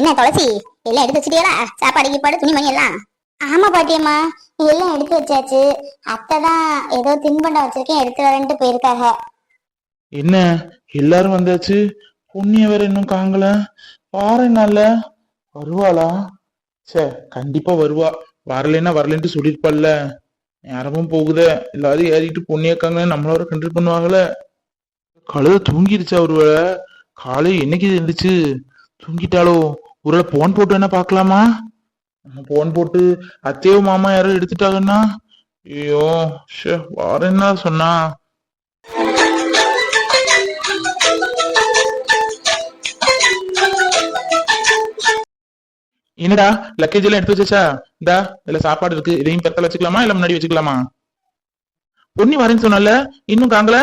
என்ன துளசி எல்லாம் எடுத்து வச்சிட்டியலா சாப்பாடு கீப்பாடு துணிமணி எல்லாம். ஆமா பாட்டியம்மா எல்லாம் எடுத்து வச்சாச்சு. அத்தை தான் ஏதோ தின்பண்டம் வச்சிருக்கேன் எடுத்து வரேன்ட்டு போயிருக்காங்க என்ன? எல்லாரும் வந்தாச்சு? பொண்ணிய வேற இன்னும் காங்கல. பாரு நாள்ல வருவாளா? ச்சே கண்டிப்பா வருவா. வரலைன்னா வரலன்ட்டு சொல்லிருப்பாள்ல நேரமும் போகுதே. எல்லாரும் ஏறிட்டு பொண்ணியக்காங்க நம்மளோட கண்ட்ரி பண்ணுவாங்கல்ல கழுத தூங்கிருச்சா ஒருவேளை? காலை என்னைக்கு இருந்துச்சு தூங்கிட்டாளோ? ஒருவேளை போன் போட்டு வேணா பார்க்கலாமா? போன் போட்டு அத்தையோ மாமா யாரும் எடுத்துட்டாங்கன்னா? ஐயோ ஷே வாரேன்னா சொன்னா? என்னடா லக்கேஜ் எல்லாம் எடுத்து வச்சாச்சா? இந்தா இதுல சாப்பாடு இருக்கு. இதையும் பெத்தல வச்சுக்கலாமா? இல்ல முன்னாடி வச்சுக்கலாமா? பொன்னி வரேன்னு சொன்னால இன்னும் காங்கல?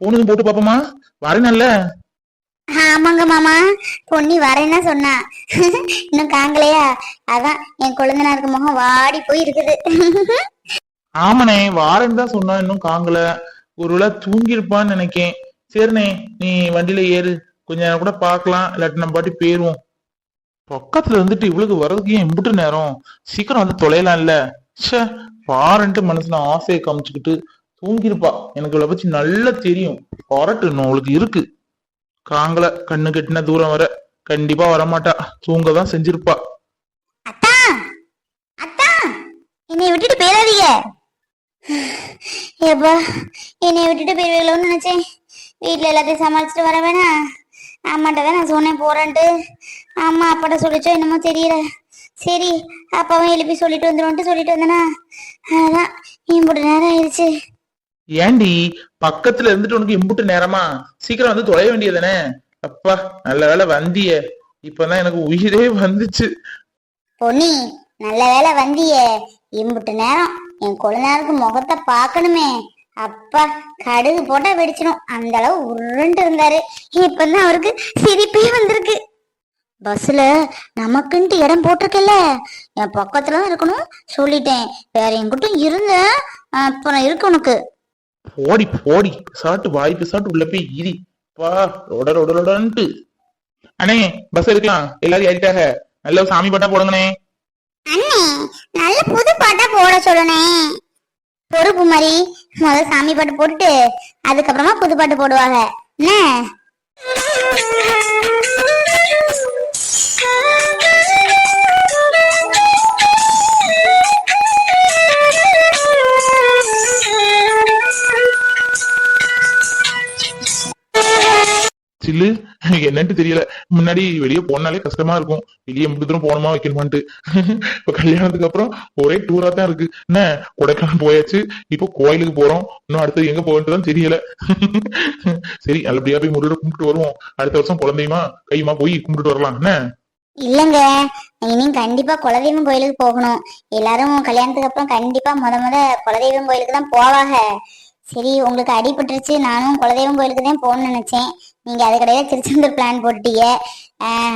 போனதும் போட்டு பாப்போமா வரேனல்ல ஆமாங்க மாமா. பொன்னி வரேன்னா சொன்னா. இன்னும் காங்கலையா? அதான் என் குழந்தைனாருக்கு முகம் வாடி போய் இருக்குது ஆமாண்ணே வாரேன்னு தான் சொன்னா இன்னும் காங்கல. ஒருவேளை தூங்கியிருப்பான்னு நினைக்கேன். சரிண்ணே நீ வண்டியில ஏறு. கொஞ்ச நேரம் கூட பாக்கலாம் இல்லாட்டி நம்ம பாட்டி போயிருவோம். பக்கத்துல இருந்துட்டு இவளுக்கு வர்றதுக்கு ஏன் இம்புட்டு நேரம்? சீக்கிரம் வந்து தொலையலாம்ல. ச்சே வாரன்ட்டு மனசுல ஆசையை காமிச்சுக்கிட்டு தூங்கியிருப்பா. எனக்கு இவளை பத்தி நல்லா தெரியும். பாரட்டு இன்னும் அவளுக்கு இருக்கு. காங்கல கண்ணு கெட்டின தூரம் வர கண்டிப்பா வரமாட்டா. தூங்க தான் செஞ்சிருப்பா. அத்தா! அத்தா! என்னை விட்டுட்டு போயிடாதீங்க. ஏப்பா என்னை விட்டுட்டு போயிருவீங்களோன்னு நினைச்சேன். வீட்ல எல்லாத்தையும் சமாளிச்சுட்டு வர வேணாம் அம்மாட்ட தான் நான் சொன்னேன் போறேன்ட்டு. அம்மா அப்பாட்ட சொல்லிச்சோ என்னமோ தெரியல. சரி அப்பாவும் எழுப்பி சொல்லிட்டு வந்துடும்ட்டு சொல்லிட்டு வந்தேனா. அதான் இம்புட்டு நேரம் ஆயிடுச்சு ஏண்டி பக்கத்துல இருந்துட்டு உனக்கு இம்புட்டு நேரமா? சீக்கிரம் வந்து தொலைய வேண்டியதானே அப்பா நல்ல வேலை வந்திய. இப்பதான் எனக்கு உயிரே வந்துச்சு. பொன்னி நல்ல வேளை வந்தியே. இம்புட்டு நேரம். என் குழந்தைக்கு முகத்தை பார்க்கணுமே. அப்பா கடுகு போட்டா வெடிச்சிடும் அந்த அளவு உருண்டு இருந்தாரு. இப்பதான் அவருக்கு சிரிப்பே வந்திருக்கு. பஸ்ல நமக்குன்ட்டு இடம் போட்டிருக்கல என் பக்கத்துல தான் இருக்கணும். சொல்லிட்டேன். வேற என்கிட்ட இருந்த அப்புறம் இருக்கு உனக்கு. போடி போடி. சாட்டு வாய்ப்பு சாட்டு உள்ள போய் இடி பா ரோட ரொட ரொடன்ட்டு. அண்ணே பஸ் எடுக்கலாம். எல்லாரும் ஏறிட்டாங்க. நல்ல ஒரு சாமி பாட்டா போடுங்கண்ணே. அண்ணே நல்ல புது பாட்டா போட சொல்லணே பொறுப்பு மாதிரி முதல்ல சாமி பாட்டு போட்டுட்டு அதுக்கப்புறமா புது பாட்டு போடுவாங்க. என்ன சில்லு. என்னன்ட்டு தெரியல. முன்னாடி வெளியே போனாலே கஷ்டமா இருக்கும். வெளியே முடிஞ்ச தூரம் போகணுமா வைக்கணுமான்ட்டு. இப்ப கல்யாணத்துக்கு அப்புறம் ஒரே டூரா தான் இருக்கு. என்ன? கொடைக்கானல் போயாச்சு. இப்போ கோயிலுக்கு போறோம். இன்னும் அடுத்தது எங்க போகன்ட்டு தான் தெரியல. சரி நல்லபடியா போய் முருகரை கும்பிட்டு வருவோம். அடுத்த வருஷம் குழந்தையுமா கையுமா போய் கும்பிட்டு வரலாம். என்ன? இல்லங்க. இனி கண்டிப்பா குலதெய்வம் கோயிலுக்கு போகணும். எல்லாரும் கல்யாணத்துக்கு அப்புறம் கண்டிப்பா முத முத குலதெய்வம் கோயிலுக்கு தான் போவாங்க. சரி உங்களுக்கு அடிபட்டுருச்சு. நானும் குலதெய்வம் கோயிலுக்கு தான் போகணும்னு நினைச்சேன். நீங்க அது கிடையாது திருச்செந்தூர் பிளான் போட்டீங்க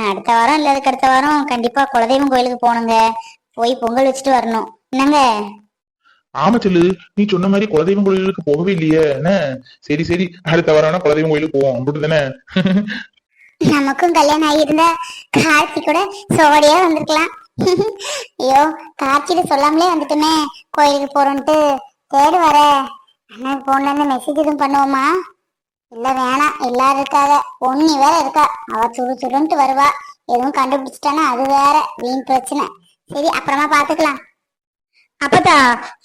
அடுத்த வாரம் இல்ல அதுக்கு அடுத்த வாரம் கண்டிப்பா குலதெய்வம் கோயிலுக்கு போகணுங்க. போய் பொங்கல் வச்சுட்டு வரணும். என்னங்க? ஆமா சொல்லு நீ சொன்ன மாதிரி குலதெய்வம் கோயிலுக்கு போகவே இல்லையே. என்ன? சரி சரி. அடுத்த வாரம் குலதெய்வம் கோயிலுக்கு போவோம். அப்படி தானே நமக்கும் கல்யாணம் ஆகியிருந்தா கார்த்தி கூட சோடியா வந்திருக்கலாம். ஐயோ கார்த்திட்டு சொல்லாமலே வந்துட்டுமே. கோயிலுக்கு போறோன்ட்டு. தேடு வர. அண்ணன் போன்ல இருந்து மெசேஜ் எதுவும் பண்ணுவோமா? இல்ல வேணாம். எல்லாரும் இருக்காத பொண்ணி வேற இருக்கா? அவ சுடு சுடுன்ட்டு வருவா. எதுவும் கண்டுபிடிச்சிட்டானா? அது வேற. வீண் பிரச்சனை. சரி அப்புறமா பாத்துக்கலாம். அப்பதா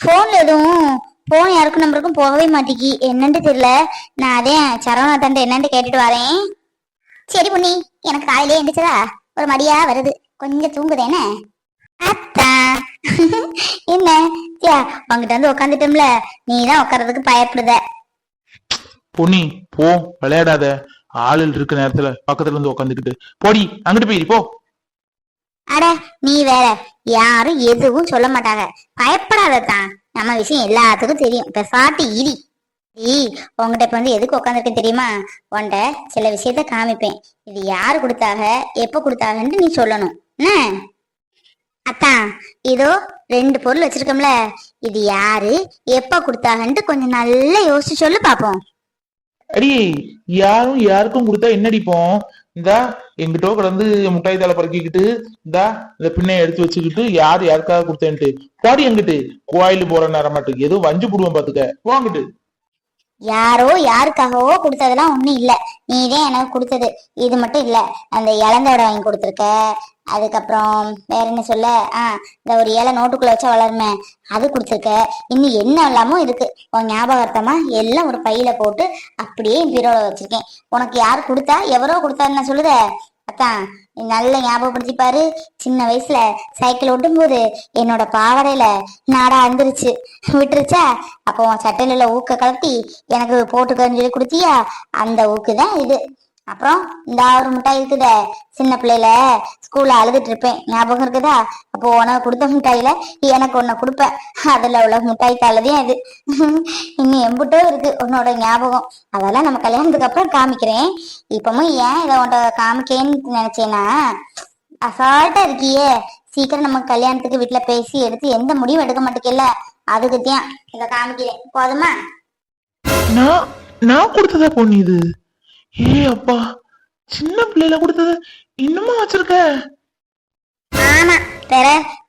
போன்ல எதுவும் போன் யாருக்கும் நம்பருக்கும் போகவே மாட்டேங்கி. என்னன்னு தெரியல. நான் அதே சரவணா தண்டை என்னன்னு கேட்டுட்டு வரேன். சரி பொன்னி. எனக்கு காலையிலே எந்திரிச்சதா? ஒரு மடியா வருது. கொஞ்சம் தூங்குதேனே அத்தா. என்ன? உங்ககிட்ட வந்து உட்காந்துட்டோம்ல நீ தான் உட்கார்றதுக்கு பயப்படுத. பொன்னி போ விளையாடாத. ஆளில் இருக்க நேரத்துல பக்கத்துல இருந்து உட்காந்துக்கிட்டு போடி அங்கிட்டு போயிரு போ. அட நீ வேற. யாரும் எதுவும் சொல்ல மாட்டாங்க. பயப்படாததான் நம்ம விஷயம் எல்லாத்துக்கும் தெரியும். பெசாட்டு இடி. ஈ உங்ககிட்ட இப்ப வந்து எதுக்கு உட்காந்துருக்கேன் தெரியுமா? உன்கிட்ட சில விஷயத்த காமிப்பேன். இது யாரு கொடுத்தாக எப்ப கொடுத்தாகன்ட்டு நீ சொல்லணும். என்ன? அத்தா இதோ ரெண்டு பொருள் வச்சிருக்கோம்ல. இது யாரு? எப்ப கொடுத்தாகன்ட்டு கொஞ்சம் நல்லா யோசிச்சு சொல்லு பாப்போம். அடி யாரும் யாருக்கும் கொடுத்தா என்ன அடிப்போம் இந்தா எங்கிட்டோ கிடந்து முட்டாய் தலை பறக்கிக்கிட்டு இந்தா இந்த பின்னைய எடுத்து வச்சுக்கிட்டு யார் யாருக்காக கொடுத்தேன்ட்டு. பாடி எங்கிட்டு? கோயிலு போற நேரம் மாட்டுக்கு ஏதோ வஞ்சு புடுவேன் பாத்துக்க. போங்கிட்டு யாரோ யாருக்காகவோ கொடுத்ததெல்லாம் ஒண்ணும் இல்ல. நீதான் எனக்கு கொடுத்தது. இது மட்டும் இல்ல. அந்த இலந்தோட வாங்கி கொடுத்துருக்க. அதுக்கப்புறம் வேற என்ன சொல்ல? ஆ இந்த ஒரு இலை நோட்டுக்குள்ள வச்சா வளருமே. அது கொடுத்துருக்க. இன்னும் என்ன இல்லாமோ இருக்கு. உன் ஞாபகார்த்தமா எல்லாம் ஒரு பையில போட்டு அப்படியே பீரோல வச்சிருக்கேன். உனக்கு யார் கொடுத்தா எவரோ கொடுத்தாருன்னு சொல்லுத. அத்தான். நல்ல ஞாபகப்படுத்தி பாரு. சின்ன வயசுல சைக்கிள் ஓட்டும் போது என்னோட பாவாடையில நாடா அந்துருச்சு விட்டுருச்சா? அப்போ சட்டையில உள்ள ஊக்க கலட்டி எனக்கு போட்டுக்கன்னு சொல்லி கொடுத்தியா? அந்த ஊக்கு தான் இது. அப்புறம் இந்த ஒரு மிட்டாய் இருக்குதே சின்ன பிள்ளையில ஸ்கூல்ல அழுதுட்டு இருப்பேன். ஞாபகம் இருக்குதா? அப்போ உனக்கு கொடுத்த மிட்டாயில எனக்கு ஒன்ன கொடுப்ப அதுல உள்ள மிட்டாய் தாளதையும் அது. இன்னும் எம்புட்டோ இருக்கு உன்னோட ஞாபகம். அதெல்லாம் நம்ம கல்யாணத்துக்கு அப்புறம் காமிக்கிறேன். இப்பமும் ஏன் இதை உன்ட காமிக்கேன்னு நினைச்சேன்னா அசால்ட்டா இருக்கியே. சீக்கிரம் நம்ம கல்யாணத்துக்கு வீட்டுல பேசி எடுத்து எந்த முடிவும் எடுக்க மாட்டேங்கல அதுக்குத்தான் இதை காமிக்கிறேன். போதுமா? நான் நான் கொடுத்ததா பொண்ணு இது? ஏ அப்பா சின்ன பிள்ளைல கொடுத்தது இன்னுமா வச்சிருக்க? ஆமா வேற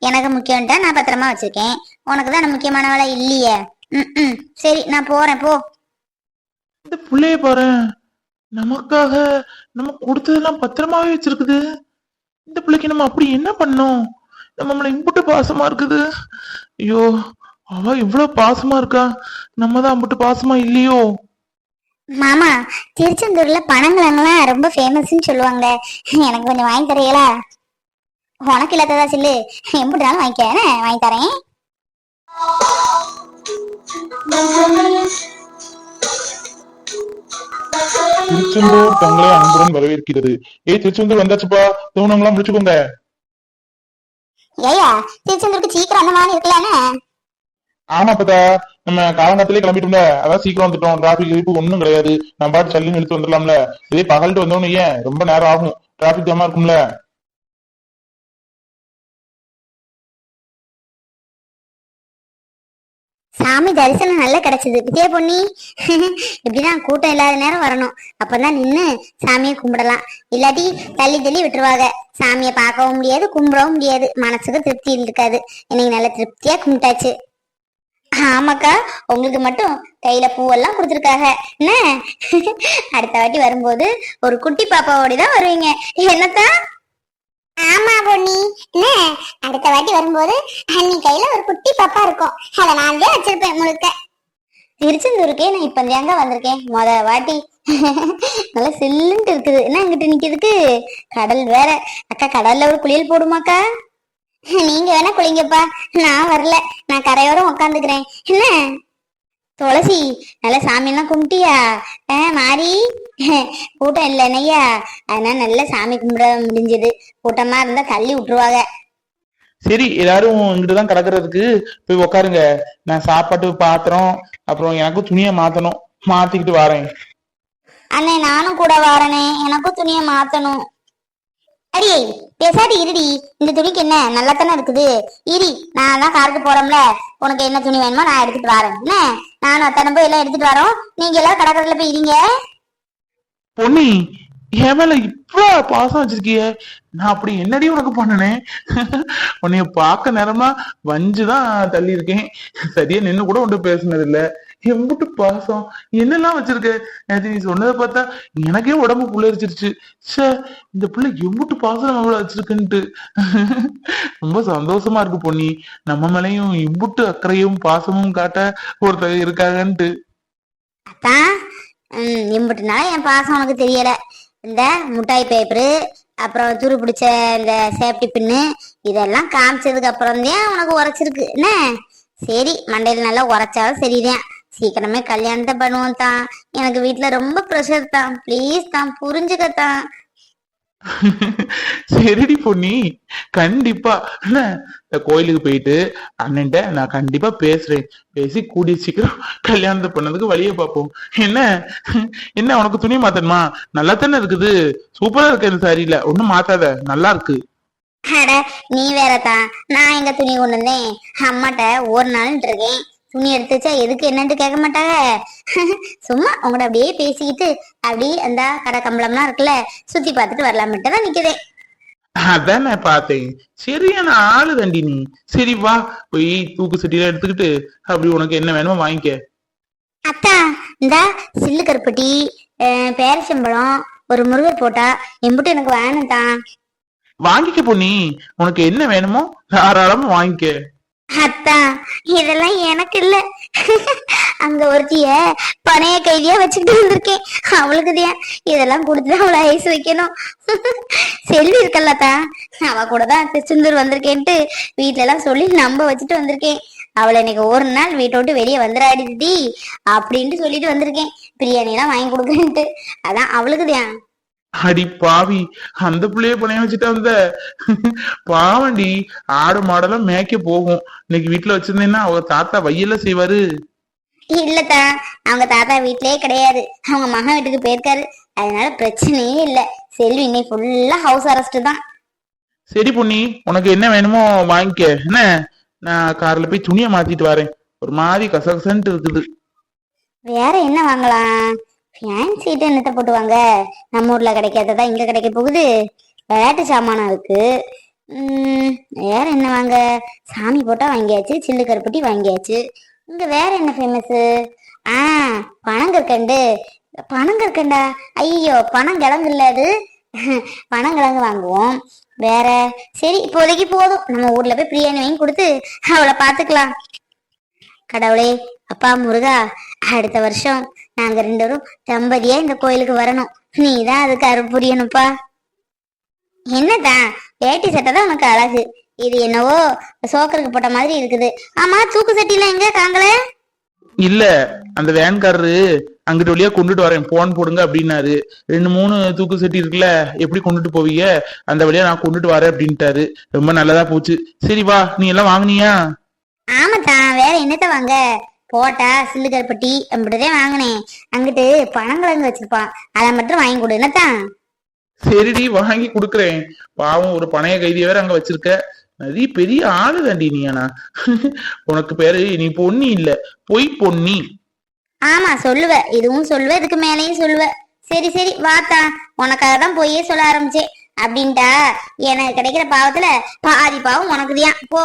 எனக்கு முக்கியம்ட்டா நான் பத்திரமா வச்சிருக்கேன். உனக்கு தான் முக்கியமான வேலை இல்லையே. ம் சரி நான் போறேன் போ. இந்த பிள்ளைய பாரு. நமக்காக நம்ம கொடுத்ததெல்லாம் பத்திரமாவே வச்சிருக்குது. இந்த பிள்ளைக்கு நம்ம அப்படி என்ன பண்ணோம் நம்ம நம்மள இம்புட்டு பாசமா இருக்குது. ஐயோ அவ இவ்வளவு பாசமா இருக்கா? நம்ம தான் அம்புட்டு பாசமா இல்லையோ? மாமா திருச்செந்தூர்ல பனங்கிழங்குலாம் ரொம்ப ஃபேமஸ்ன்னு சொல்லுவாங்க. எனக்கு கொஞ்சம் வாங்கி தரீங்களா? உனக்கு இல்லாததா சொல்லு? எம்பிட்டாலும் வாங்கிக்க? வாங்கி தரேன். திருச்செந்தூர் தங்களை அன்புடன் வரவேற்கிறது. ஏய் திருச்செந்தூர் வந்தாச்சுப்பா. தோணங்களாம் முடிச்சுக்கோங்க. ஏயா திருச்செந்தூருக்கு சீக்கிரம் அந்த மாதிரி இருக்கலான்னு ஆமா பதா நம்ம காலங்காத்திலே கிளம்பிட்டோம்ல. அதான் சீக்கிரம் வந்துட்டோம். டிராபிக் இருப்பு ஒண்ணும் கிடையாது. நம்ம பாட்டு சல்லின்னு எடுத்து வந்துடலாம்ல. இதே பகல்ட்டு வந்தோம்னு ஏன் ரொம்ப நேரம் ஆகும். டிராபிக் ஜாமா இருக்கும்ல. சாமி தரிசனம் நல்லா கிடைச்சது. விஜய பொண்ணி இப்படிதான் கூட்டம் இல்லாத நேரம் வரணும். அப்பதான் நின்னு சாமியை கும்பிடலாம். இல்லாட்டி தள்ளி தள்ளி விட்டுருவாங்க. சாமியை பார்க்கவும் முடியாது கும்பிடவும் முடியாது. மனசுக்கு திருப்தி இருக்காது. இன்னைக்கு நல்ல திருப்தியா கும்பிட்டாச்சு. ஆமாக்கா உங்களுக்கு மட்டும் கையில பூவெல்லாம் கொடுத்துருக்காங்க. என்ன? அடுத்த வாட்டி வரும்போது ஒரு குட்டி பாப்பாவோட தான் வருவீங்க. என்னத்தான் ஆமா பொன்னி. என்ன? அடுத்த வாட்டி வரும்போது அண்ணி கையில ஒரு குட்டி பாப்பா இருக்கும். அதை நான் தான் வச்சிருப்பேன் முழுக்க. திருச்செந்தூருக்கே நான் இப்ப தேங்க வந்திருக்கேன். முத வாட்டி. நல்லா சில்லுன்ட்டு இருக்குது. என்ன இங்கிட்டு நிக்கிறதுக்கு கடல் வேற. அக்கா கடல்ல ஒரு குளியல் போடுமாக்கா? நீங்க வேணா குளிங்கப்பா. நான் வரல. நான் கரையோரம் உக்காந்துக்கிறேன். என்ன? துளசி நல்ல சாமியெல்லாம் கும்பிட்டியா? மாறி. கூட்டம் இல்லை என்னய்யா? அதனால நல்ல சாமி கும்பிட முடிஞ்சது. கூட்டமா இருந்தா தள்ளி விட்டுருவாங்க. சரி எல்லாரும் இங்கிட்டு தான் கிடக்குறதுக்கு போய் உட்காருங்க நான் சாப்பாட்டு பாத்திரம் அப்புறம் எனக்கும் துணியை மாத்தணும். மாத்திக்கிட்டு வரேன். அண்ணே நானும் கூட வரனே. எனக்கும் துணியை மாத்தணும். அடியே பேசாது இருடி. இந்த துணிக்கு என்ன? நல்லா தானே இருக்குது. இரி நான் தான் காருக்கு போறோம்ல. உனக்கு என்ன துணி வேணுமோ நான் எடுத்துட்டு வரேன். என்ன? நானும் அத்தனை போய் எல்லாம் எடுத்துட்டு வரோம். நீங்க எல்லாம் கடற்கரையில போய் இருங்க. பொன்னி என் மேல இவ்வளவு பாசம் வச்சிருக்கிய. நான் அப்படி என்னடி உனக்கு பண்ணனே? உன்னைய பார்க்க நேரமா வஞ்சுதான் தள்ளி இருக்கேன் சரியா நின்னு கூட ஒன்று பேசுனது இல்ல எம்புட்டு பாசம்? என்னெல்லாம் வச்சிருக்க? நேற்று நீ சொன்னதை பார்த்தா எனக்கே உடம்பு புள்ளரிச்சிருச்சு சே இந்த பிள்ளை எம்புட்டு பாசம் நம்மள வச்சிருக்குன்ட்டு. ரொம்ப சந்தோஷமா இருக்கு பொன்னி. நம்ம மேலயும் இம்புட்டு அக்கறையும் பாசமும் காட்ட ஒருத்தர் இருக்காங்கன்ட்டு. அத்தான் இம்புட்டுனால என் பாசம் உனக்கு தெரியல. இந்த முட்டாய் பேப்பரு அப்புறம் துரு பிடிச்ச இந்த சேஃப்டி பின்னு இதெல்லாம் காமிச்சதுக்கு அப்புறம் தான் உனக்கு உரைச்சிருக்கு. என்ன? சரி மண்டையில நல்லா உரைச்சாலும் சரிதான். சீக்கிரமே கல்யாணத்தை பண்ணுவோம் தான். எனக்கு வீட்ல ரொம்ப ப்ரெஷர் தான். ப்ளீஸ் தான் புரிஞ்சுக்கத்தான் சரிடி பொன்னி. கண்டிப்பா. என்ன இந்த கோயிலுக்கு போயிட்டு அண்ணன்ட்ட நான் கண்டிப்பா பேசுறேன். பேசி கூடிய சீக்கிரம் கல்யாணத்தை பண்ணதுக்கு வழியை பார்ப்போம். என்ன? என்ன உனக்கு துணி மாத்தணுமா? நல்லா தானே இருக்குது. சூப்பரா இருக்கு இந்த சாரியில. ஒண்ணும் மாத்தாத. நல்லா இருக்கு. நீ வேற தான். நான் எங்க துணி கொண்டு வந்தேன்? அம்மாட்ட ஒரு நாள்னு இருக்கேன். துணி எடுத்து வச்சா எதுக்கு என்னன்ட்டு கேட்க மாட்டாங்க. சும்மா உங்கள்ட்ட அப்படியே பேசிக்கிட்டு அப்படியே அந்த கடை கம்பளம்லாம் இருக்குல்ல சுத்தி பார்த்துட்டு வரலாம்ட்டு தான் நிக்கிறேன் அதான் பார்த்தேன். சரியான ஆளு தண்டி நீ. சரி வா போய் தூக்கு சட்டியில எடுத்துக்கிட்டு அப்படி உனக்கு என்ன வேணுமோ வாங்கிக்க. அத்தா இந்த சில்லு கருப்பட்டி பேரிச்சம்பழம் ஒரு முருகர் போட்டா எம்புட்டு எனக்கு வேணும் தான் வாங்கிக்க பொண்ணி உனக்கு என்ன வேணுமோ தாராளமா வாங்கிக்க. அத்தா இதெல்லாம் எனக்கு இல்ல. அங்க ஒருத்திய பணைய கைதியா வச்சுக்கிட்டு வந்திருக்கேன். அவளுக்கு தியா இதெல்லாம் கொடுத்துதான் அவளை ஐஸ் வைக்கணும். செல்வி இருக்கல்லத்தா அவ கூட தான் திருச்செந்தூர் வந்திருக்கேன்ட்டு வீட்டுல எல்லாம் சொல்லி நம்ப வச்சுட்டு வந்திருக்கேன். அவளை இன்னைக்கு ஒரு நாள் வீட்டை விட்டு வெளியே வந்துடாடி அப்படின்ட்டு சொல்லிட்டு வந்திருக்கேன். பிரியாணி எல்லாம் வாங்கி கொடுக்குறேன்ட்டு அதான் அவளுக்கு அவளுக்குதான் அடி பாவி அந்த பிள்ளைய பணைய வச்சுட்டு வந்த பாவண்டி ஆடு மாடெல்லாம் மேய்க்க போகும். இன்னைக்கு வீட்டுல வச்சிருந்தேன்னா அவங்க தாத்தா வையல்ல செய்வாரு. இல்லத்தா அவங்க தாத்தா வீட்லயே கிடையாது. அவங்க மகன் வீட்டுக்கு போயிருக்காரு. அதனால பிரச்சனையே இல்ல. செல்வி இன்னைக்கு ஃபுல்லா ஹவுஸ் அரெஸ்ட் தான் சரி பொண்ணி உனக்கு என்ன வேணுமோ வாங்கிக்க. என்ன? நான் கார்ல போய் துணியை மாத்திட்டு வரேன். ஒரு மாதிரி கசகசன்ட்டு இருக்குது. வேற என்ன வாங்கலாம்? ஃபேன்சிட்டு என்னத்த போட்டு வாங்க நம்ம ஊர்ல கிடைக்காததா இங்க கிடைக்க போகுது. விளையாட்டு சாமானம் இருக்கு. வேற என்ன வாங்க? சாமி போட்டா வாங்கியாச்சு சில்லு கருப்பட்டி வாங்கியாச்சு. இங்க வேற என்ன ஃபேமஸ் ஆ பனங்கற்கண்டு. பனங்கற்கண்டா? ஐயோ பனங்கிழங்கு இல்ல அது? பனங்கிழங்கு வாங்குவோம். வேற சரி இப்போதைக்கு போதும். நம்ம ஊர்ல போய் பிரியாணி வாங்கி கொடுத்து அவளை பாத்துக்கலாம் கடவுளே அப்பா முருகா அடுத்த வருஷம் நாங்க ரெண்டு பேரும் தம்பதியா இந்த கோயிலுக்கு வரணும். நீ தான் அதுக்கு அருள் புரியணும்ப்பா. என்னதான் வேட்டி சட்டை தான் உனக்கு அழகு. இது என்னவோ சோக்கருக்கு போட்ட மாதிரி இருக்குது. ஆமா தூக்கு சட்டில எங்க காங்கல? இல்ல அந்த வேன்காரரு அங்கிட்டு வழியா கொண்டுட்டு வரேன். போன் போடுங்க அப்படின்னாரு. ரெண்டு மூணு தூக்கு சட்டி இருக்குல்ல எப்படி கொண்டுட்டு போவீங்க? அந்த வழியா நான் கொண்டுட்டு வரேன் அப்படின்ட்டாரு. ரொம்ப நல்லதா போச்சு. சரி வா நீ எல்லாம் வாங்குனியா? ஆமாத்தான் வேற என்னத்த வாங்க? போட்டா சில்லு கருப்பட்டி அப்படிதான் வாங்கினேன் அங்கிட்டு பனங்கிழங்கு வச்சிருப்பான் அதை மட்டும் வாங்கி கொடு என்னத்தான் சரிடி வாங்கி கொடுக்குறேன். பாவம் ஒரு பணைய கைதிய வேற அங்க வச்சிருக்க. நிறைய பெரிய ஆளு தாண்டி நீ ஆனா. உனக்கு பேரு நீ பொன்னி இல்ல. பொய் பொன்னி. ஆமா சொல்லுவ. இதுவும் சொல்லுவ இதுக்கு மேலேயும் சொல்லுவ. சரி சரி வாத்தா. உனக்காக தான் போயே சொல்ல ஆரம்பிச்சேன். அப்படின்ட்டா எனக்கு கிடைக்கிற பாவத்துல பாதி பாவம் உனக்குதியா போ.